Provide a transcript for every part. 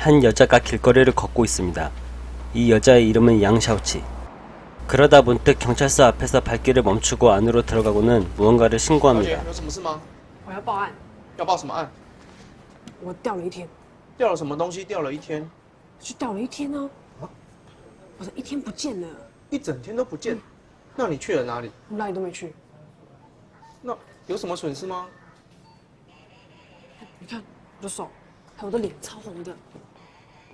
한 여자가 길거리를 걷고 있습니다. 이 여자의 이름은 양샤오치. 그러다 문득 경찰서 앞에서 발길을 멈추고 안으로 들어가고는 무언가를 小姐 신고합니다. 有什么事吗？我要报案，要报什么案？我掉了一天，掉了什么东西？掉了一天，就掉了一天呢、我的一天不见了，一整天都不见。那你去了哪里？我哪里都没去。那有什么损失吗？你看我的手，还有我的脸超红的，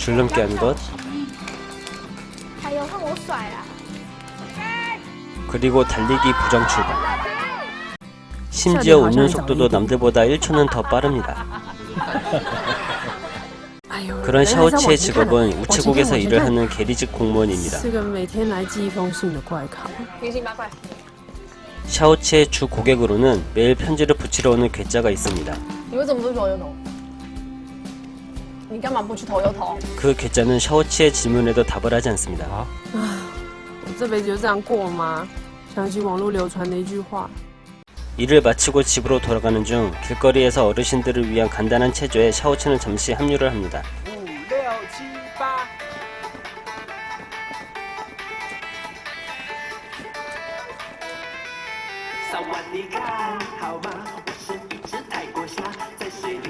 줄넘기 한 것. 그리고 달리기 부정 출발. 심지어 웃는 속도도 남들보다 1초는 더 빠릅니다. 그런 샤오치의 직업은 우체국에서 일을 하는 게리직 공무원입니다. 샤오치의 주 고객으로는 매일 편지를 붙이러 오는 괴짜가 있습니다. 你为什么不去投油桶？你干嘛不去投油桶？ 그 괴짜는 샤오치의 질문에도 답을 하지 않습니다. 我这辈子就这样过吗？想起网络流传的一句话， 일을 마치고 집으로 돌아가는 중 길거리에서 어르신들을 위한 간단한 체조에 샤오치는 잠시 합류를 합니다.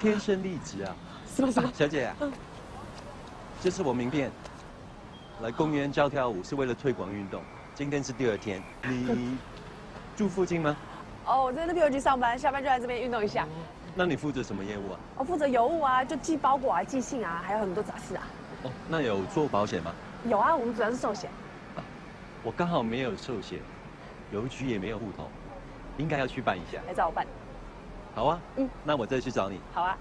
天生丽质啊！是吧？是？小姐啊，这是我名片。来公园教跳舞是为了推广运动，今天是第二天。你住附近吗？哦，我在那边有去上班，下班就来这边运动一下。那你负责什么业务啊？我负责邮务啊，就寄包裹啊、寄信啊，还有很多杂事啊。哦，那有做保险吗？有啊，我们主要是寿险。我刚好没有寿险，邮局也没有户头，应该要去办一下。来找我办。好啊，嗯那我再去找你。好啊。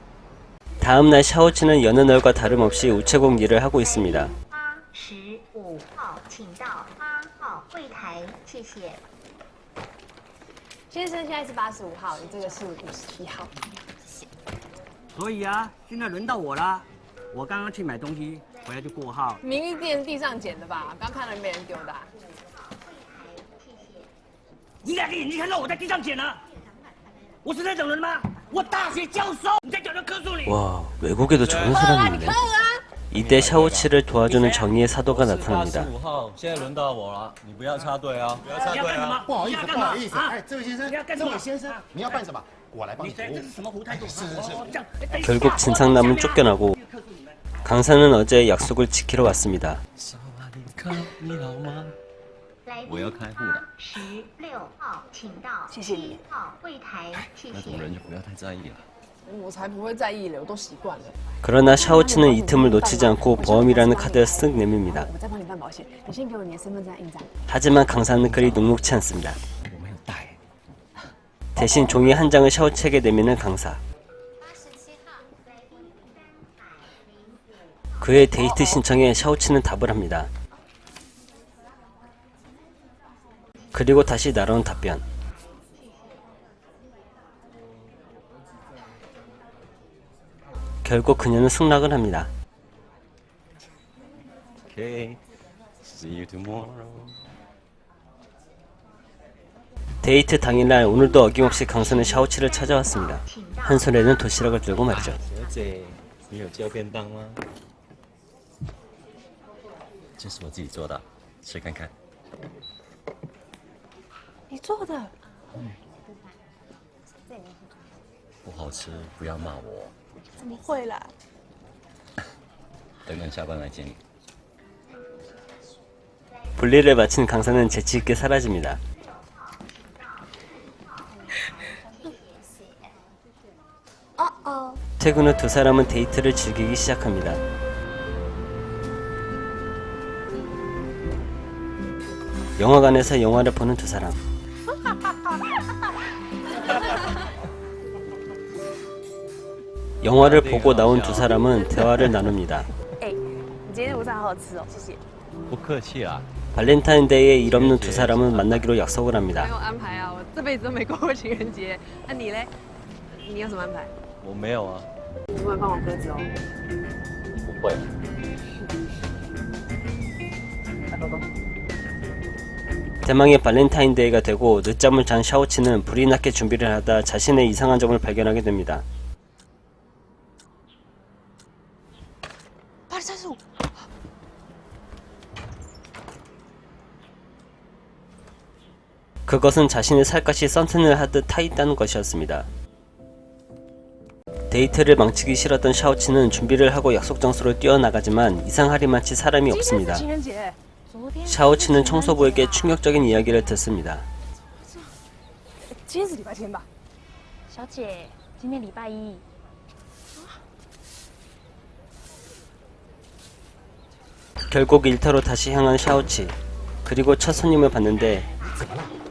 다음날 샤오치는 여느 날과 다름없이 우체국 일을 하고 있습니다. 八十五号，请到八号柜台，谢谢。先生，现在是八十五号，你这个是五十一号。所以啊，现在轮到我啦。我刚刚去买东西，回来就过号。名誉店地上捡的吧？刚看到没人丢的啊、你两个眼睛看到我在地上捡了？ 我是那种人吗？我大学教授，你在脚上磕住你。 와 외국에도 저런 사람이 있네. 이때 샤오치를 도와주는 정의의 사도가 나타납니다. 五号，现在轮到我了，你不要插队啊！不要插你要干什么？不好意思，你要干嘛不好意思，啊哎，这位先生，你要干什么这位先生啊，你要办什么？我来帮你你服务这这。是什么胡态度？是是是哦这样等一下 결국 진상남은 쫓겨나고 강사는 어제 약속을 지키러 왔습니다. 萨瓦迪卡，你好吗？ 来我要开户了十六号，请到谢谢你七号柜台，谢谢那种。人就不要太在意了。我才不会在意嘞，我都习惯了。 그러나 샤오치는 이 틈을 놓치지 않고 보험이라는 카드를 쓱 내밉니다. 我再帮你办保险，你先给我你的身份证印章。 하지만 강사는 그리 녹록치 않습니다. 我没有带。 대신 종이 한 장을 샤오치에게 내미는 강사. 그의 데이트 신청에 샤오치는 답을 합니다. 그리고 다시 날아온 답변. 결국 그녀는 승낙을 합니다. OK， See you tomorrow. 데이트 당일날 오늘도 어김없이 강선은 샤오치를 찾아왔습니다. 한 손에는 도시락을 들고 말이죠. 小姐，你有叫便当吗？这是我自己做的，吃看看。 你做的？不好吃不要骂我，怎么会啦？等等下班来接你。 볼일을 마친 강선은 재치있게 사라집니다. 퇴근 후 두 사람은 데이트를 즐기기 시작합니다. 영화관에서 영화를 보는 두 사람. 영화를 보고 나온 두 사람은 대화를 나눕니다. 발렌타인데이에 일 없는 두 사람은 만나기로 약속을 합니다. 대망의 발렌타인데이가 되고 늦잠을 잔 샤오치는 불이 나게 준비를 하다 자신의 이상한 점을 발견하게 됩니다. 그것은 자신의 살갗이 썬튼을 하듯 타있다는 것이었습니다. 데이트를 망치기 싫었던 샤오치는 준비를 하고 약속 장소로 뛰어나가지만 이상하리만치 사람이 없습니다. 샤오치는 청소부에게 충격적인 이야기를 듣습니다. 결국 일터로 다시 향한 샤오치 그리고 첫 손님을 봤는데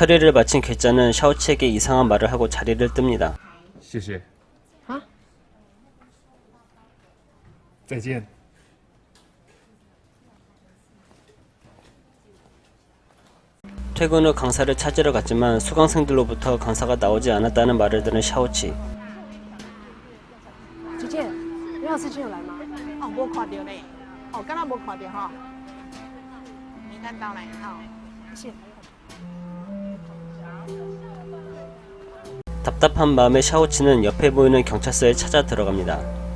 처리를 마친 괴짜는 샤오치에게 이상한 말을 하고 자리를 뜹니다. 谢谢。啊？再见。 퇴근 후 강사를 찾으러 갔지만 수강생들로부터 강사가 나오지 않았다는 말을 들은 샤오치. 姐姐，刘老师今天有来吗？哦，我看到嘞。哦，刚刚没看到哈。没看到嘞，哦。谢 답답한 마음에 샤오치는 옆에 보이는 경찰서에 찾아 들어갑니다.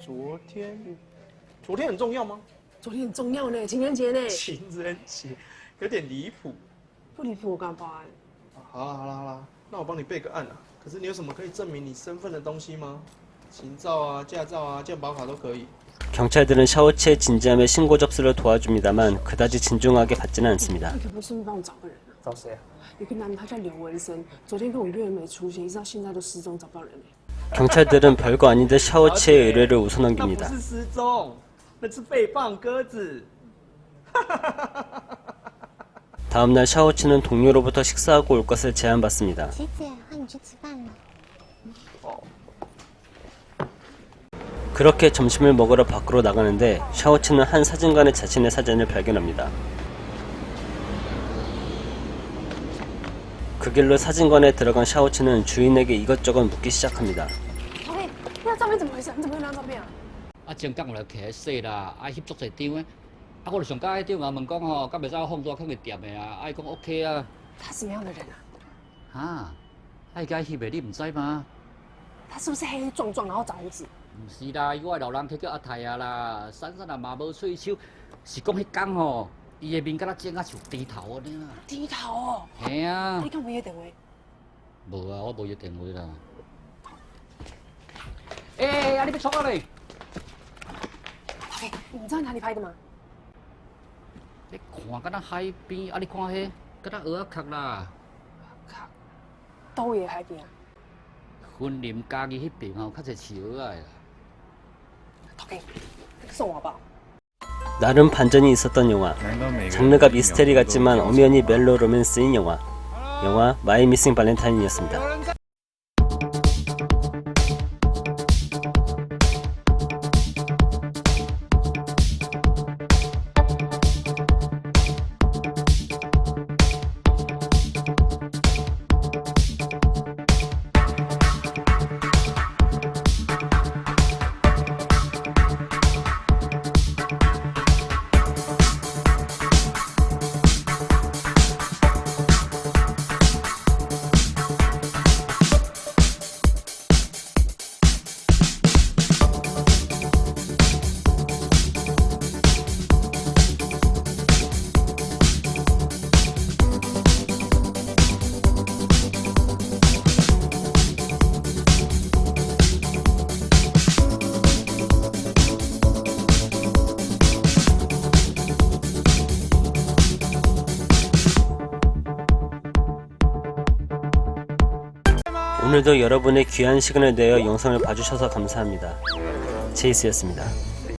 昨天，昨天很重要吗？昨天很重要呢，情人节呢。情人节有点离谱。不离谱，我干嘛？好了好了好了，那我帮你备个案啊。可是你有什么可以证明你身份的东西吗？ 行照啊、驾照啊、健保卡都可以。 경찰들은 샤오치의 진지함에 신고 접수를 도와줍니다만 그다지 진중하게 받지는 않습니다. 你可不可以顺便帮我找个人啊？找谁啊？有个男的，他叫刘文生，昨天跟我约了没出现，一直到现在都失踪，找不到人呢。 경찰들은 별거 아닌 듯 샤오치의 의뢰를 那 웃어넘깁니다. 不是失踪，那是被放鸽子。 다음날 샤오치는 동료로부터 식사하고 올 것을 제안받습니다. 姐姐，欢迎去吃饭了。 그렇게 점심을 먹으러 밖으로 나가는데 샤오치는 한 사진관에 자신의 사진을 발견합니다. 그 길로 사진관에 들어간 샤오치는 주인에게 이것저것 묻기 시작합니다. 唔是啦，我系老人，去叫阿太啊啦。婶婶啊，嘛无吹嘘，是讲迄间吼，伊个面敢那整啊像低头安尼啦。低头。系啊。你讲唔要定位？无啊，我唔要定位啦。诶，阿你不错啊你。你知道哪里拍的吗？你看敢那海边，你看遐，敢那蚵壳啦。壳。岛屿海边啊？森林家居迄边哦，确实饲蚵啊。头给，送我好不好？ 나름 반전이 있었던 영화. 장르가 미스테리 같지만 엄연히 멜로 로맨스인 영화. 영화 마이 미싱 발렌타인이었습니다. 오늘도 여러분의 귀한 시간을 내어 영상을 봐주셔서 감사합니다. 제이스였습니다.